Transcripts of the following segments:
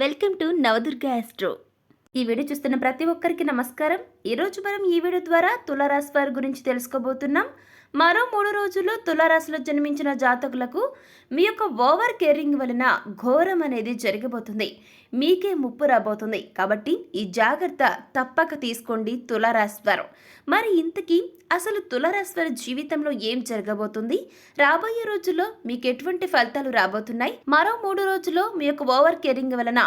Welcome to Navadurga astro ఈ video చూస్తున్న ప్రతి ఒక్కరికి నమస్కారం. ఈరోజు మనం ఈ వీడియో ద్వారా తులారాశి వారి గురించి తెలుసుకోబోతున్నాం. మరో మూడు రోజుల్లో తులారాశిలో జన్మించిన జాతకులకు మీ యొక్క ఓవర్ కేరింగ్ వలన ఘోరం అనేది జరగబోతుంది మీకే ముప్పు రాబోతుంది. కాబట్టి ఈ జాగ్రత్త తప్పక తీసుకోండి తులారాశి వారు. మరి ఇంతకీ అసలు తులారాశి వారి జీవితంలో ఏం జరగబోతుంది? రాబోయే రోజుల్లో మీకు ఎటువంటి ఫలితాలు రాబోతున్నాయి? మరో మూడు రోజుల్లో మీ యొక్క ఓవర్ కేరింగ్ వలన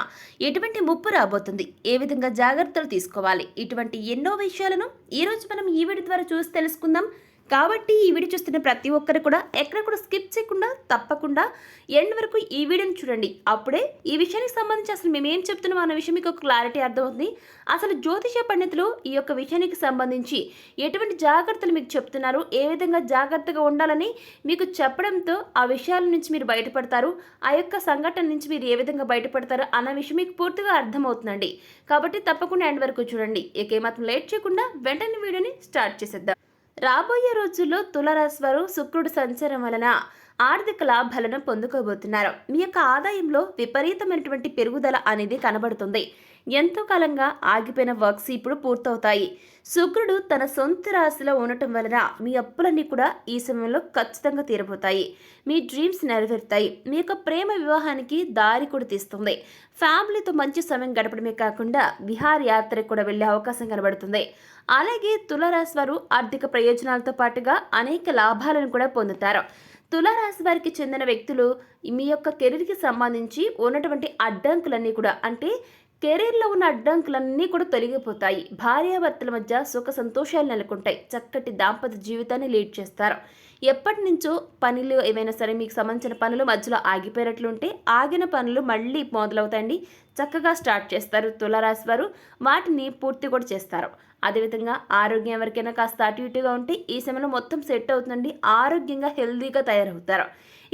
ఎటువంటి ముప్పు రాబోతుంది? ఏ విధంగా జాగ్రత్తలు తీసుకోవాలి? ఇటువంటి ఎన్నో విషయాలను ఈ రోజు మనం ఈ వీడియో ద్వారా చూసి తెలుసుకుందాం. కాబట్టి ఈ వీడియో చూస్తున్న ప్రతి ఒక్కరు కూడా ఎక్కడ కూడా స్కిప్ చేయకుండా తప్పకుండా ఎండ్ వరకు ఈ వీడియోని చూడండి. అప్పుడే ఈ విషయానికి సంబంధించి అసలు మేము ఏం చెప్తున్నాం అన్న విషయం మీకు ఒక క్లారిటీ అర్థమవుతుంది. అసలు జ్యోతిష పండితులు ఈ యొక్క విషయానికి సంబంధించి ఎటువంటి జాగ్రత్తలు మీకు చెప్తున్నారు? ఏ విధంగా జాగ్రత్తగా ఉండాలని మీకు చెప్పడంతో ఆ విషయాల నుంచి మీరు బయటపడతారు? ఆ యొక్క సంఘటన నుంచి మీరు ఏ విధంగా బయటపడతారు? అన్న విషయం మీకు పూర్తిగా అర్థమవుతుందండి. కాబట్టి తప్పకుండా ఎండ్ వరకు చూడండి. ఇక ఏమాత్రం లేట్ చేయకుండా వెంటనే వీడియోని స్టార్ట్ చేసేద్దాం. రాబోయే రోజుల్లో తులరాశి వారు శుక్రుడు సంచారం వలన ఆర్థిక లాభాలను పొందుకోబోతున్నారు. మీ యొక్క ఆదాయంలో విపరీతమైనటువంటి పెరుగుదల అనేది కనబడుతుంది. ఎంతో కాలంగా ఆగిపోయిన వర్క్స్ ఇప్పుడు పూర్తవుతాయి. శుక్రుడు తన సొంత రాశిలో ఉండటం వలన మీ అప్పులన్నీ కూడా ఈ సమయంలో ఖచ్చితంగా తీరబోతాయి. మీ డ్రీమ్స్ నెరవేరుతాయి. మీ యొక్క ప్రేమ వివాహానికి దారి కూడా తీస్తుంది. ఫ్యామిలీతో మంచి సమయం గడపడమే కాకుండా విహార యాత్రకు కూడా వెళ్ళే అవకాశం కనబడుతుంది. అలాగే తులరాశి వారు ఆర్థిక ప్రయోజనాలతో పాటుగా అనేక లాభాలను కూడా పొందుతారు. తులారాశి వారికి చెందిన వ్యక్తులు మీ యొక్క కెరీర్కి సంబంధించి ఉన్నటువంటి అడ్డంకులన్నీ కూడా అంటే కెరీర్లో ఉన్న అడ్డంకులన్నీ కూడా తొలగిపోతాయి. భార్యాభర్తల మధ్య సుఖ సంతోషాలు నెలకొంటాయి. చక్కటి దాంపత్య జీవితాన్ని లీడ్ చేస్తారు. ఎప్పటి నుంచో పనులు ఏవైనా సరే మీకు సంబంధించిన పనులు మధ్యలో ఆగిపోయినట్లుంటే ఆగిన పనులు మళ్ళీ మొదలవుతాయండి. చక్కగా స్టార్ట్ చేస్తారు తులారాశి వారు. వాటిని పూర్తి కూడా చేస్తారు. అదేవిధంగా ఆరోగ్యం ఎవరికైనా కాస్త అటు ఇటుగా ఉంటే ఈ సమయంలో మొత్తం సెట్ అవుతుందండి. ఆరోగ్యంగా హెల్తీగా తయారవుతారు.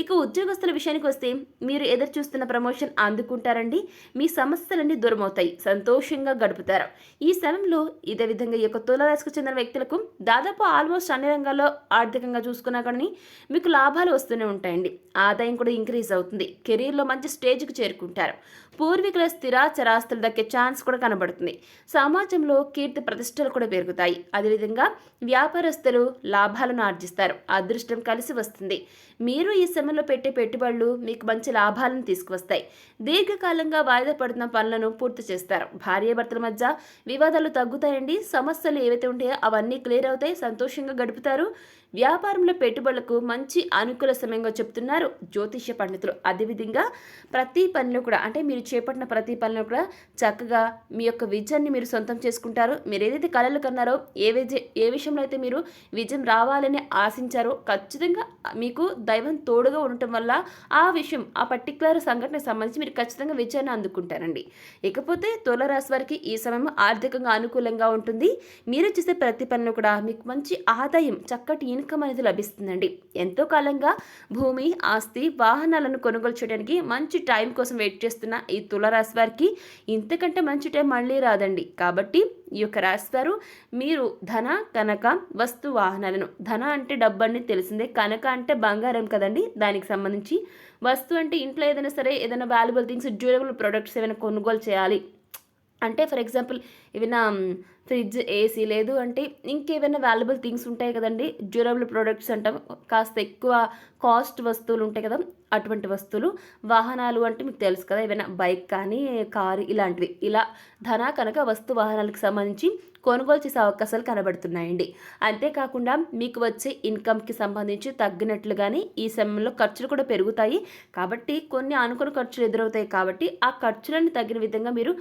ఇక ఉద్యోగస్తుల విషయానికి వస్తే మీరు ఎదురు చూస్తున్న ప్రమోషన్ అందుకుంటారండి. మీ సమస్యలన్నీ దూరమవుతాయి. సంతోషంగా గడుపుతారు. ఈ సమయంలో ఇదే విధంగా ఈ యొక్క తులరాశికి చెందిన వ్యక్తులకు దాదాపు ఆల్మోస్ట్ అన్ని రంగాల్లో ఆర్థికంగా చూసుకున్నా కానీ మీకు లాభాలు వస్తూనే ఉంటాయండి. ఆదాయం కూడా ఇంక్రీజ్ అవుతుంది. కెరీర్లో మంచి స్టేజ్కి చేరుకుంటారు. పూర్వీకుల స్థిరాచరాస్తులు దక్కే ఛాన్స్ కూడా కనబడుతుంది. సమాజంలో కీర్తి ప్రతిష్టలు కూడా పెరుగుతాయి. అదేవిధంగా వ్యాపారస్తులు లాభాలను ఆర్జిస్తారు. అదృష్టం కలిసి వస్తుంది. మీరు ఈ పరిశ్రమలో పెట్టే పెట్టుబడులు మీకు మంచి లాభాలను తీసుకువస్తాయి. దీర్ఘకాలంగా వాయిదా పడుతున్న పనులను పూర్తి చేస్తారు. భార్యాభర్తల మధ్య వివాదాలు తగ్గుతాయండి. సమస్యలు ఏవైతే ఉంటాయో అవన్నీ క్లియర్ అవుతాయి. సంతోషంగా గడుపుతారు. వ్యాపారంలో పెట్టుబడులకు మంచి అనుకూల సమయంగా చెప్తున్నారు జ్యోతిష్య పండితులు. అదేవిధంగా ప్రతి పనిలో కూడా అంటే మీరు చేపట్టిన ప్రతి పనిలో కూడా చక్కగా మీ యొక్క విజయాన్ని మీరు సొంతం చేసుకుంటారు. మీరు ఏదైతే కళలు కన్నారో ఏ విజయ ఏ విషయంలో అయితే మీరు విజయం రావాలని ఆశించారో ఖచ్చితంగా మీకు దైవం తోడుగా ఉండటం వల్ల ఆ విషయం ఆ పర్టికులర్ సంఘటనకు సంబంధించి మీరు ఖచ్చితంగా విజయాన్ని అందుకుంటారండి. ఇకపోతే తులరాశి వారికి ఈ సమయం ఆర్థికంగా అనుకూలంగా ఉంటుంది. మీరు చేసే ప్రతి పనిలో కూడా మీకు మంచి ఆదాయం చక్కటి ఇన్కమ్ అనేది లభిస్తుందండి. ఎంతో కాలంగా భూమి ఆస్తి వాహనాలను కొనుగోలు చేయడానికి మంచి టైం కోసం వెయిట్ చేస్తున్న ఈ తులరాశి వారికి ఇంతకంటే మంచి టైం మళ్ళీ రాదండి. కాబట్టి ఈ యొక్క రాశి వారు మీరు ధన కనక వస్తు వాహనాలను ధన అంటే డబ్బు అని తెలిసిందే కనక అంటే బంగారం కదండి. దానికి సంబంధించి వస్తు అంటే ఇంట్లో ఏదైనా సరే ఏదైనా వాల్యుబుల్ థింగ్స్ డ్యూరబుల్ ప్రొడక్ట్స్ ఏమైనా కొనుగోలు చేయాలి. అంటే ఫర్ ఎగ్జాంపుల్ ఏమైనా ఫ్రిడ్జ్ ఏసీ లేదు. అంటే ఇంకేమైనా వాల్యుబుల్ థింగ్స్ ఉంటాయి కదండి. డ్యూరబుల్ ప్రొడక్ట్స్ అంటాం. కాస్త ఎక్కువ కాస్ట్ వస్తువులు ఉంటాయి కదా అటువంటి వస్తువులు. వాహనాలు అంటే మీకు తెలుసు కదా ఏమైనా బైక్ కానీ కారు ఇలాంటివి. ఇలా ధన కనుక వస్తు వాహనాలకు సంబంధించి కొనుగోలు చేసే అవకాశాలు కనబడుతున్నాయండి. అంతేకాకుండా మీకు వచ్చే ఇన్కమ్కి సంబంధించి తగ్గినట్లుగానే ఈ సమయంలో ఖర్చులు కూడా పెరుగుతాయి. కాబట్టి కొన్ని అనుకున్న ఖర్చులు ఎదురవుతాయి కాబట్టి ఆ ఖర్చులను తగిన విధంగా మీరు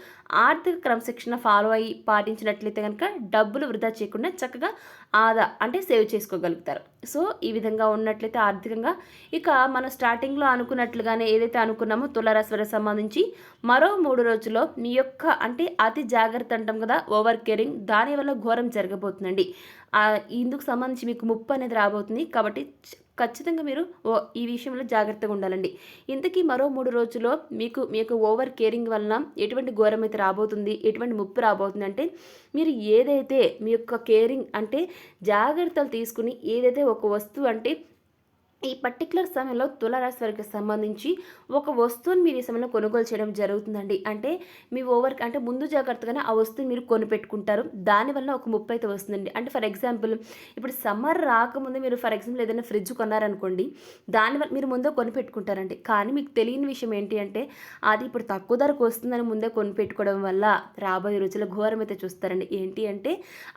ఆర్థిక క్రమశిక్షణ ఫాలో అయ్యి పాటించినట్లయితే కనుక డబ్బులు వృధా చేయకుండా చక్కగా ఆదా అంటే సేవ్ చేసుకోగలుగుతారు. సో ఈ విధంగా ఉన్నట్లయితే ఆర్థికంగా ఇక మనం స్టార్టింగ్లో అనుకున్నట్లుగానే ఏదైతే అనుకున్నామో తులారాశి సంబంధించి మరో మూడు రోజుల్లో మీ యొక్క అంటే అతి జాగ్రత్త అంటాం కదా ఓవర్ కేరింగ్ దానివల్ల ఘోరం జరగబోతుందండి. ఇందుకు సంబంధించి మీకు ముప్పు అనేది రాబోతుంది కాబట్టి ఖచ్చితంగా మీరు ఓ ఈ విషయంలో జాగ్రత్తగా ఉండాలండి. ఇంతకీ మరో మూడు రోజుల్లో మీకు మీకు ఓవర్ కేరింగ్ వలన ఎటువంటి ఘోరం అయితే రాబోతుంది ఎటువంటి ముప్పు రాబోతుంది అంటే మీరు ఏదైతే మీ యొక్క కేరింగ్ అంటే జాగ్రత్తలు తీసుకుని ఏదైతే ఒక వస్తువు అంటే ఈ పర్టికులర్ సమయంలో తులారాశి వారికి సంబంధించి ఒక వస్తువుని మీరు ఈ సమయంలో కొనుగోలు చేయడం జరుగుతుందండి. అంటే మీ ఓవర్ అంటే ముందు జాగ్రత్తగానే ఆ వస్తువుని మీరు కొనిపెట్టుకుంటారు. దానివల్ల ఒక ముప్పై అయితే వస్తుందండి. అంటే ఫర్ ఎగ్జాంపుల్ ఇప్పుడు సమ్మర్ రాకముందు మీరు ఫర్ ఎగ్జాంపుల్ ఏదైనా ఫ్రిడ్జ్ కొన్నారనుకోండి దానివల్ల మీరు ముందే కొనిపెట్టుకుంటారండి. కానీ మీకు తెలియని విషయం ఏంటి అంటే అది ఇప్పుడు తక్కువ ధరకు వస్తుందని ముందే కొనిపెట్టుకోవడం వల్ల రాబోయే రోజుల ఘోరం అయితే చూస్తారండి. ఏంటి అంటే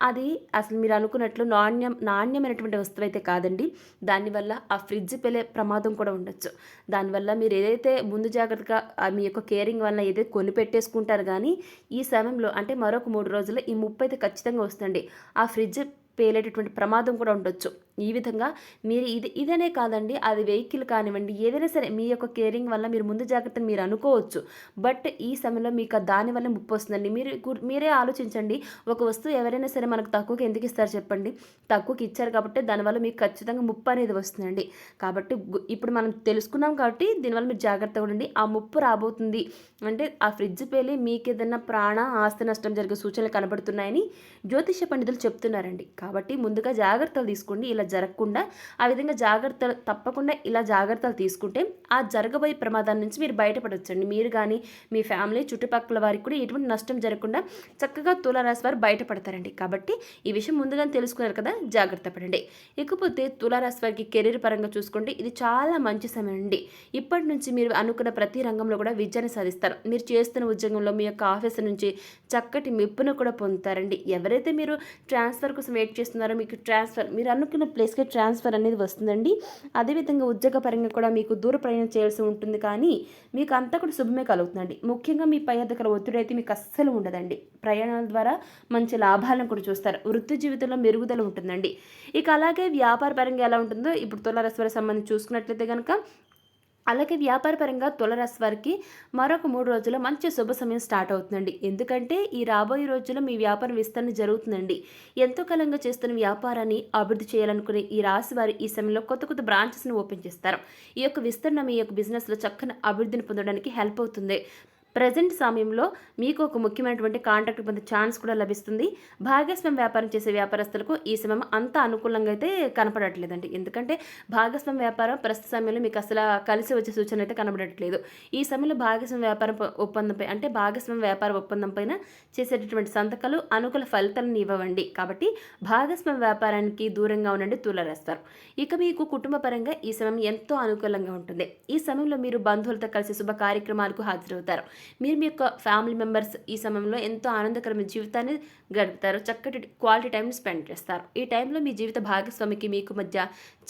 అది అసలు మీరు అనుకున్నట్లు నాణ్యం నాణ్యమైనటువంటి వస్తువు అయితే కాదండి. దానివల్ల ఆ ఫ్రిడ్జ్ పెళ్ళే ప్రమాదం కూడా ఉండొచ్చు. దానివల్ల మీరు ఏదైతే ముందు జాగ్రత్తగా మీ యొక్క కేరింగ్ వల్ల ఏదైతే కొని పెట్టేసుకుంటారు కానీ ఈ సమయంలో అంటే మరొక మూడు రోజుల్లో ఈ ముప్పై అయితే ఖచ్చితంగా వస్తుంది ఆ ఫ్రిడ్జ్ పేలేటటువంటి ప్రమాదం కూడా ఉండొచ్చు. ఈ విధంగా మీరు ఇది ఇదనే కాదండి అది వెహికల్ కానివ్వండి ఏదైనా సరే మీ యొక్క కేరింగ్ వల్ల మీరు ముందు జాగ్రత్తను మీరు అనుకోవచ్చు. బట్ ఈ సమయంలో మీకు దానివల్ల ముప్పు వస్తుందండి. మీరు మీరే ఆలోచించండి. ఒక వస్తువు ఎవరైనా సరే మనకు తక్కువకి ఎందుకు ఇస్తారు చెప్పండి. తక్కువకి ఇచ్చారు కాబట్టి దానివల్ల మీకు ఖచ్చితంగా ముప్పు అనేది వస్తుందండి. కాబట్టి ఇప్పుడు మనం తెలుసుకున్నాం కాబట్టి దీనివల్ల మీరు జాగ్రత్తగా ఉండండి. ఆ ముప్పు రాబోతుంది. అంటే ఆ ఫ్రిడ్జ్ పేలి మీకు ఏదైనా ప్రాణ ఆస్తి నష్టం జరిగే సూచనలు కనబడుతున్నాయని జ్యోతిష పండితులు చెప్తున్నారండి. కాబట్టి ముందుగా జాగ్రత్తలు తీసుకోండి. ఇలా జరగకుండా ఆ విధంగా జాగ్రత్తలు తప్పకుండా ఇలా జాగ్రత్తలు తీసుకుంటే ఆ జరగబోయే ప్రమాదం నుంచి మీరు బయటపడవచ్చండి మీరు కానీ మీ ఫ్యామిలీ చుట్టుపక్కల వారికి కూడా ఎటువంటి నష్టం జరగకుండా చక్కగా తులారాశి వారు బయటపడతారండి. కాబట్టి ఈ విషయం ముందుగానే తెలుసుకున్నారు కదా జాగ్రత్త పడండి. ఇకపోతే తులారాశి వారికి కెరీర్ పరంగా చూసుకుంటే ఇది చాలా మంచి సమయం అండి. ఇప్పటి నుంచి మీరు అనుకున్న ప్రతి రంగంలో కూడా విజయాన్ని సాధిస్తారు. మీరు చేస్తున్న ఉద్యోగంలో మీ యొక్క ఆఫీస్ నుంచి చక్కటి మెప్పును కూడా పొందుతారండి. ఎవరైతే మీరు ట్రాన్స్ఫర్ కోసం వెయిట్ చేస్తున్నారో మీకు ట్రాన్స్ఫర్ మీరు అనుకున్న ప్లేస్కి ట్రాన్స్ఫర్ అనేది వస్తుందండి. అదేవిధంగా ఉద్యోగపరంగా కూడా మీకు దూర ప్రయాణం చేయాల్సి ఉంటుంది కానీ మీకు అంతా కూడా శుభమే కలుగుతుందండి. ముఖ్యంగా మీ పై దగ్గర ఒత్తిడి అయితే మీకు అస్సలు ఉండదండి. ప్రయాణాల ద్వారా మంచి లాభాలను కూడా చూస్తారు. వృత్తి జీవితంలో మెరుగుదల ఉంటుందండి. ఇక అలాగే వ్యాపార పరంగా ఎలా ఉంటుందో ఇప్పుడు తులారస్వర సంబంధించి చూసుకున్నట్లయితే కనుక అలాగే వ్యాపారపరంగా తులరాశి వారికి మరొక మూడు రోజుల్లో మంచి శుభ సమయం స్టార్ట్ అవుతుందండి. ఎందుకంటే ఈ రాబోయే రోజుల్లో మీ వ్యాపారం విస్తరణ జరుగుతుందండి. ఎంతో కాలంగా చేస్తున్న వ్యాపారాన్ని అభివృద్ధి చేయాలనుకునే ఈ రాశి వారి ఈ సమయంలో కొత్త కొత్త బ్రాంచెస్ని ఓపెన్ చేస్తారు. ఈ యొక్క విస్తరణ మీ యొక్క బిజినెస్లో చక్కని అభివృద్ధిని పొందడానికి హెల్ప్ అవుతుంది. ప్రజెంట్ సమయంలో మీకు ఒక ముఖ్యమైనటువంటి కాంట్రాక్ట్ పొందే ఛాన్స్ కూడా లభిస్తుంది. భాగస్వామ్యం వ్యాపారం చేసే వ్యాపారస్తులకు ఈ సమయం అంత అనుకూలంగా అయితే కనపడట్లేదండి. ఎందుకంటే భాగస్వామ్య వ్యాపారం ప్రస్తుత సమయంలో మీకు అసలు కలిసి వచ్చే సూచన అయితే కనబడట్లేదు. ఈ సమయంలో భాగస్వామ్య వ్యాపారం ఒప్పందంపై అంటే భాగస్వామ్య వ్యాపార ఒప్పందం పైన చేసేటటువంటి సంతకాలు అనుకూల ఫలితాలను ఇవ్వండి కాబట్టి భాగస్వామ్య వ్యాపారానికి దూరంగా ఉండండి తూలరేస్తారు. ఇక మీకు కుటుంబ పరంగా ఈ సమయం ఎంతో అనుకూలంగా ఉంటుంది. ఈ సమయంలో మీరు బంధువులతో కలిసి శుభ కార్యక్రమాలకు హాజరవుతారు. మీరు మీ యొక్క ఫ్యామిలీ మెంబర్స్ ఈ సమయంలో ఎంతో ఆనందకరమైన జీవితాన్ని గడుపుతారు. చక్కటి క్వాలిటీ టైం స్పెండ్ చేస్తారు. ఈ టైంలో మీ జీవిత భాగస్వామికి మీకు మధ్య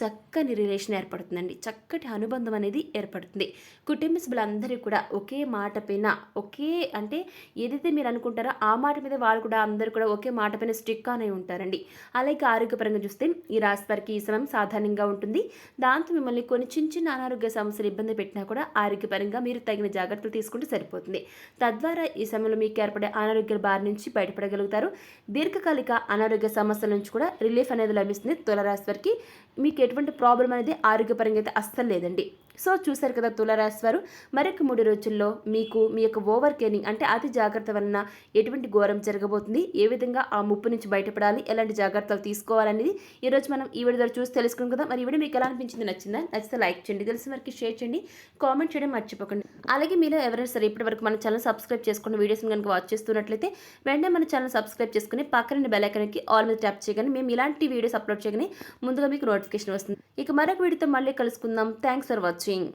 చక్కని రిలేషన్ ఏర్పడుతుందండి. చక్కటి అనుబంధం అనేది ఏర్పడుతుంది. కుటుంబ సభ్యులందరూ కూడా ఒకే మాట పైన ఒకే అంటే ఏదైతే మీరు అనుకుంటారో ఆ మాట మీద వాళ్ళు కూడా అందరూ కూడా ఒకే మాట పైన స్టిక్ అనే ఉంటారండి. అలాగే ఆరోగ్యపరంగా చూస్తే ఈ రాశి వారికి ఈ సమయం సాధారణంగా ఉంటుంది. దాంతో మిమ్మల్ని కొన్ని చిన్న చిన్న అనారోగ్య సమస్యలు ఇబ్బంది పెట్టినా కూడా ఆరోగ్యపరంగా మీరు తగిన జాగ్రత్తలు తీసుకుంటే సరిపోతుంది. తద్వారా ఈ సమయంలో మీకు ఏర్పడే అనారోగ్య బారి నుంచి బయటపడగలుగుతారు. దీర్ఘకాలిక అనారోగ్య సమస్యల నుంచి కూడా రిలీఫ్ అనేది లభిస్తుంది. తులరాశి వారికి మీకు ఎటువంటి ప్రాబ్లం అనేది ఆరోగ్యపరంగా అయితే అస్సలు లేదండి. సో చూశారు కదా తులారాశి వారు మరొక మూడు రోజుల్లో మీకు మీ యొక్క ఓవర్ కేరింగ్ అంటే అతి జాగ్రత్త వలన ఎటువంటి ఘోరం జరగబోతుంది? ఏ విధంగా ఆ ముప్పు నుంచి బయటపడాలి? ఎలాంటి జాగ్రత్తలు తీసుకోవాలనేది ఈరోజు మనం ఈ వీడియో ద్వారా చూసి తెలుసుకున్నాం కదా. మరి ఈ వీడియో మీకు ఎలా అనిపించింది నచ్చిందా? నచ్చితే లైక్ చేయండి తెలిసిన వరకు షేర్ చేయండి కామెంట్ చేయడం మర్చిపోకండి. అలాగే మీరు ఎవరైనా సరే ఇప్పటి వరకు మన ఛానల్ సబ్స్క్రైబ్ చేసుకున్న వీడియోస్ని కనుక వాచ్ చేస్తున్నట్లయితే వెంటనే మన ఛానల్ సబ్స్క్రైబ్ చేసుకుని పక్కన బెల్ ఐకన్కి ఆల్ మీద ట్యాప్ చేయగానే మేము ఇలాంటి వీడియోస్ అప్లోడ్ చేయగానే ముందుగా మీకు నోటిఫికేషన్ వస్తుంది. ఇక మరొక వీడియోతో మళ్ళీ కలుసుకుందాం. Thanks for watching. assim,